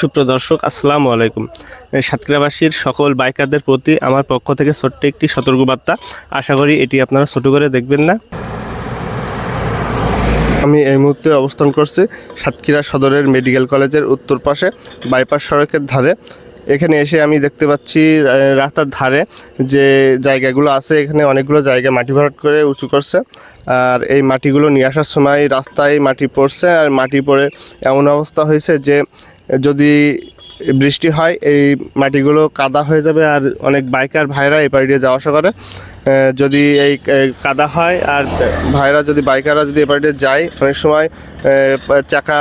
সুপ্রদর্শক আসসালামু আলাইকুম। এই সাতক্ষীরাবাসীর সকল বাইকারদের প্রতি আমার পক্ষ থেকে ছোট্ট একটি সতর্কবার্তা। আশা করি এটি আপনারা ছোট করে দেখবেন না। আমি এই মুহূর্তে অবস্থান করছি সাতক্ষীরা সদরের মেডিকেল কলেজের উত্তর পাশে, বাইপাস সড়কের ধারে। এখানে এসে আমি দেখতে পাচ্ছি রাস্তার ধারে যে জায়গাগুলো আছে, এখানে অনেকগুলো জায়গা মাটি ভরাট করে উঁচু করছে। আর এই মাটিগুলো নিয়ে আসার সময় রাস্তায় মাটি পড়ছে, আর মাটি পড়ে এমন অবস্থা হয়েছে যে যদি বৃষ্টি হয়, এই মাটিগুলো কাদা হয়ে যাবে আর অনেক বাইকার ভাইরা এই পাড়ি দিয়ে যাওয়া আসা করে। যদি এই কাদা হয় আর ভাইরা যদি, বাইকাররা যদি এ পাড়ি দিয়ে যায়, অনেক সময় চাকা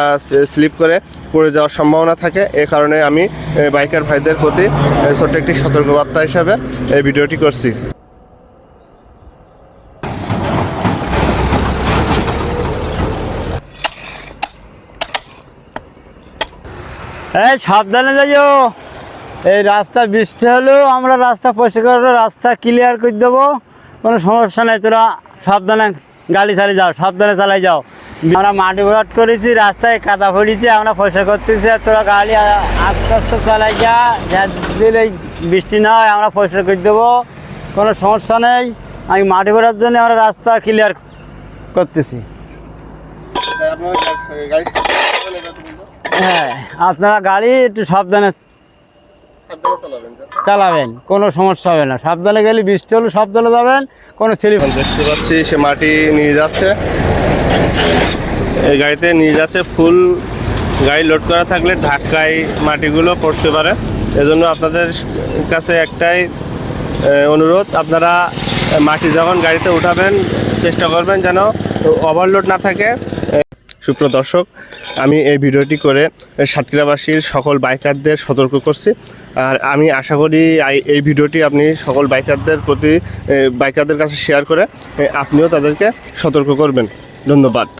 স্লিপ করে পড়ে যাওয়ার সম্ভাবনা থাকে। এ কারণে আমি বাইকার ভাইদের প্রতি ছোট্ট একটি সতর্কবার্তা হিসাবে এই ভিডিওটি করছি। এই সাবধানে যাইও। এই রাস্তা বৃষ্টি হলেও আমরা রাস্তা পরিষ্কার করে রাস্তা ক্লিয়ার করে দেবো। কোনো সমস্যা নেই, তোরা সাবধানে গাড়ি চালিয়ে যাও, সাবধানে চালাই যাও। আমরা মাটি ভরাট করেছি, রাস্তায় কাদা পড়েছি আমরা পয়সা করতেছি, আর তোরা গাড়ি আস্তে আস্তে চালাই যা যা দিলে বৃষ্টি না হয়, আমরা পয়সা করে দেবো। কোনো সমস্যা নেই, আমি মাটি ভরার জন্য আমরা রাস্তা ক্লিয়ার করতেছি। হ্যাঁ আপনারা গাড়ি একটু সাবধানে চালাবেন কোনো সমস্যা হবে না। সাবধানে গেলে বৃষ্টি হলে সাবধানে যাবেন কোনো স্লিপ দেখতে পাচ্ছি সে মাটি নিয়ে যাচ্ছে। এই গাড়িতে নিয়ে যাচ্ছে ফুল। গাড়ি লোড করা থাকলে ধাক্কায় মাটিগুলো পড়তে পারে। এজন্য আপনাদের কাছে একটাই অনুরোধ আপনারা মাটি যখন গাড়িতে উঠাবেন চেষ্টা করবেন যেন ওভারলোড না থাকে। সুপ্র দর্শক, আমি এই ভিডিওটি করে সাতক্ষীরাবাসীর সকল বাইকারদের সতর্ক করছি। আর আমি আশা করি এই ভিডিওটি আপনি সকল বাইকারদের প্রতি বাইকারদের কাছে শেয়ার করে আপনিও তাদেরকে সতর্ক করবেন। ধন্যবাদ।